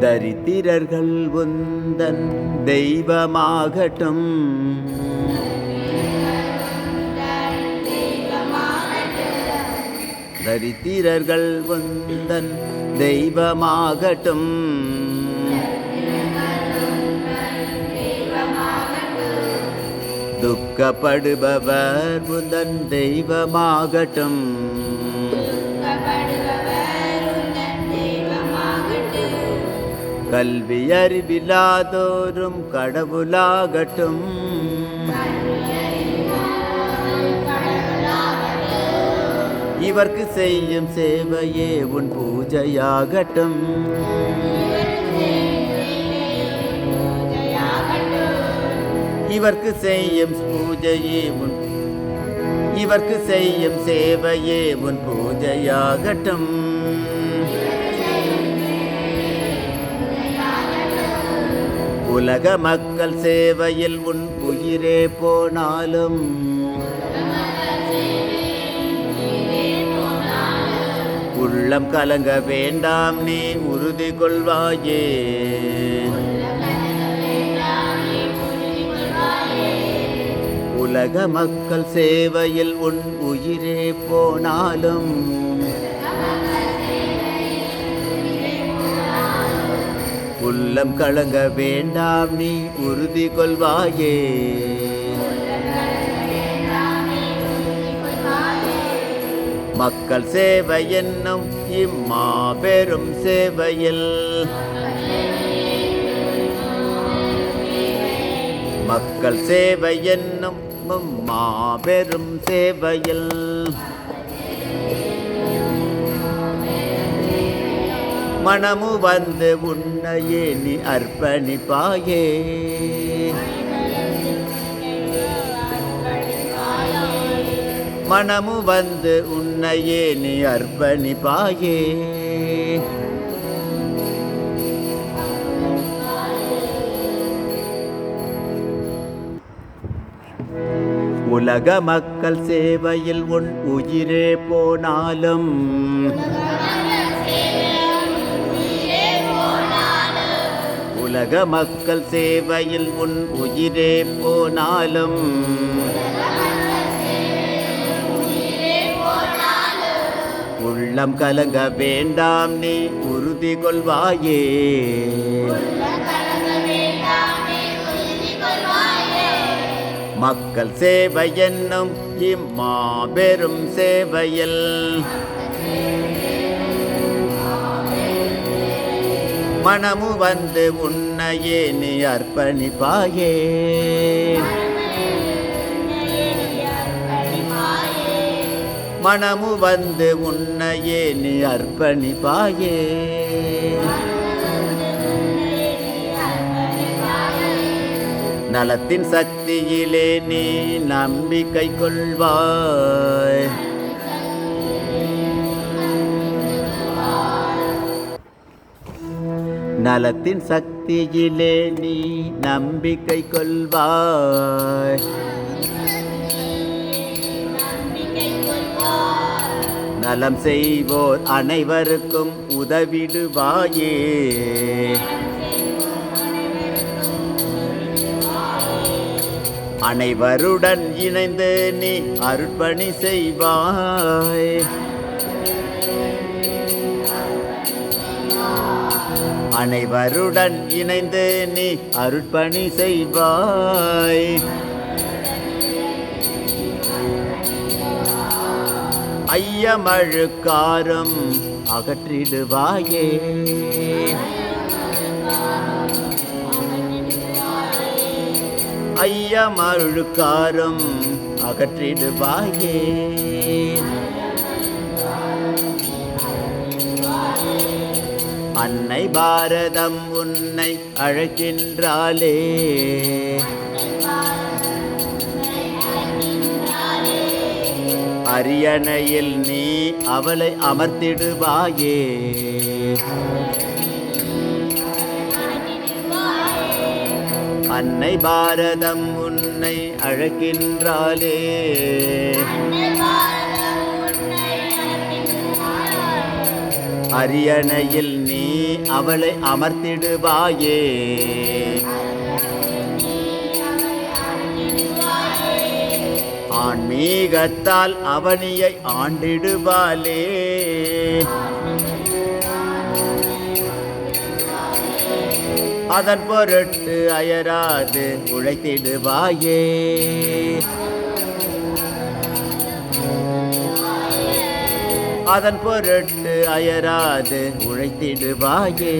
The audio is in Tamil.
தரித்திரர்கள் உந்தன் தெய்வமாகட்டும். தரித்திரர்கள் உந்தன் தெய்வமாகட்டும். துக்கப்படுபவர் உந்தன் தெய்வமாகட்டும். கல்வி அறிவில்லாதோரும் கடவுளாகட்டும். இவர்க்கு செய்யும் சேவையே உன் பூஜையாகட்டும். இவர்க்கு செய்யும் பூஜையே உன் இவர்க்கு செய்யும் சேவையே உன் பூஜையாகட்டும். உலக மக்கள் சேவையில் உன் உயிரே போனாலும். உள்ளம் கலங்க வேண்டாம் நீ உறுதி கொள்வாயே. உலக மக்கள் சேவையில் உன் உயிரே போனாலும். உள்ளம் கலங்க வேண்டாம் நீ உறுதி கொள்வாயே. மக்கள் சேவை என்னும் இம்மாபெரும் சேவையில். மக்கள் சேவை என்னும் மாபெரும் சேவையில். மனமு வந்து உன்னையே நீ அர்ப்பணிப்பாயே. மனமு வந்து உன்னையே நீ அர்ப்பணிப்பாயே. உலக மக்கள் சேவையில் உன் உயிரே போனாலும். உலக மக்கள் சேவையில் உன் உயிரே போனாலும். உள்ளம் கலங்க வேண்டாம் நீ உறுதி கொள்வாயே. மக்கள் சேவை என்னும் இம்மாபெரும் சேவையில். மனமு வந்து உன்னையே நீ அர்ப்பணிப்பாயே. மனமு வந்து உன்னையே நீ அர்ப்பணிப்பாயே. நலத்தின் சக்தியிலே நீ நம்பிக்கை கொள்வாய். நலத்தின் சக்தியிலே நீ நம்பிக்கை கொள்வாய். நலம் செய்வோர் அனைவருக்கும் உதவிடுவாயே. அனைவருடன் இணைந்து நீ அர்ப்பணி செய்வாய். அனைவருடன் இணைந்து நீ அருட்பணி செய்வாய். ஐயமழுக்காரம் அகற்றிடுவாயே. ஐயமழுக்காரம் அகற்றிடுவாயே. அன்னை பாரதம் உன்னை அழைக்கின்றாலே அரியணையில் நீ அவளை அமர்த்திடுவாயே. அன்னை பாரதம் உன்னை அழைக்கின்றாலே அரியணையில் அவளை அமர்த்திடுவாயே. ஆன்மீகத்தால் அவனியை ஆண்டிடுவாளே. அதன் பொருட்டு அயராது உழைத்திடுவாயே. அதன் பொருட்டு அயராது உழைத்திடுவாயே.